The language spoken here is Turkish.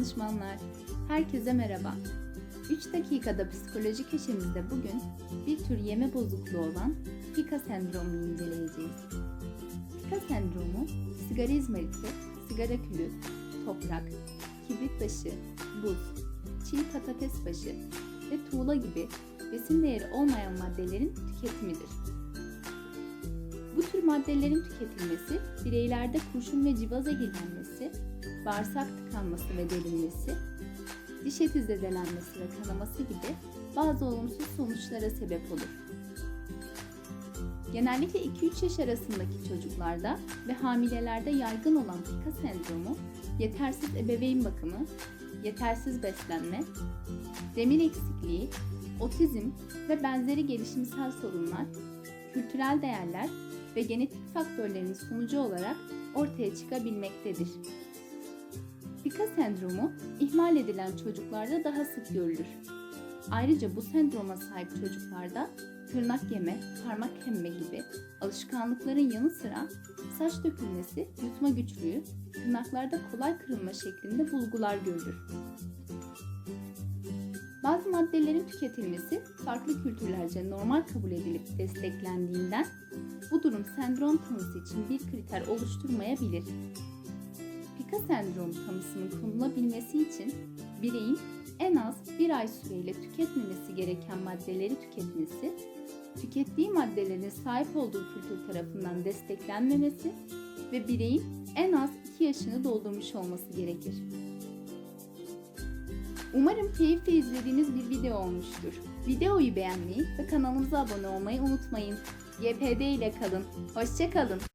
danışmanlar. Herkese merhaba. 3 dakikada psikoloji köşemizde bugün bir tür yeme bozukluğu olan Pika sendromunu inceleyeceğiz. Pika sendromu, sigara izmariti, sigara külü, toprak, kibrit taşı, buz, çiğ patates başı ve tuğla gibi besin değeri olmayan maddelerin tüketimidir. Bu tür maddelerin tüketilmesi bireylerde kurşun ve civa zehirlenmesi, bağırsak tıkanması ve delinmesi, diş eti zedelenmesi ve kanaması gibi bazı olumsuz sonuçlara sebep olur. Genellikle 2-3 yaş arasındaki çocuklarda ve hamilelerde yaygın olan pika sendromu, yetersiz ebeveyn bakımı, yetersiz beslenme, demir eksikliği, otizm ve benzeri gelişimsel sorunlar, kültürel değerler ve genetik faktörlerin sonucu olarak ortaya çıkabilmektedir. Pika sendromu ihmal edilen çocuklarda daha sık görülür. Ayrıca bu sendroma sahip çocuklarda tırnak yeme, parmak emme gibi alışkanlıkların yanı sıra saç dökülmesi, yutma güçlüğü, tırnaklarda kolay kırılma şeklinde bulgular görülür. Bazı maddelerin tüketilmesi farklı kültürlerce normal kabul edilip desteklendiğinden bu durum sendrom tanısı için bir kriter oluşturmayabilir. Pika sendromu tanısının konulabilmesi için bireyin en az bir ay süreyle tüketmemesi gereken maddeleri tüketmesi, tükettiği maddelerin sahip olduğu kültür tarafından desteklenmemesi ve bireyin en az 2 yaşını doldurmuş olması gerekir. Umarım keyifle izlediğiniz bir video olmuştur. Videoyu beğenmeyi ve kanalımıza abone olmayı unutmayın. YPD ile kalın. Hoşçakalın.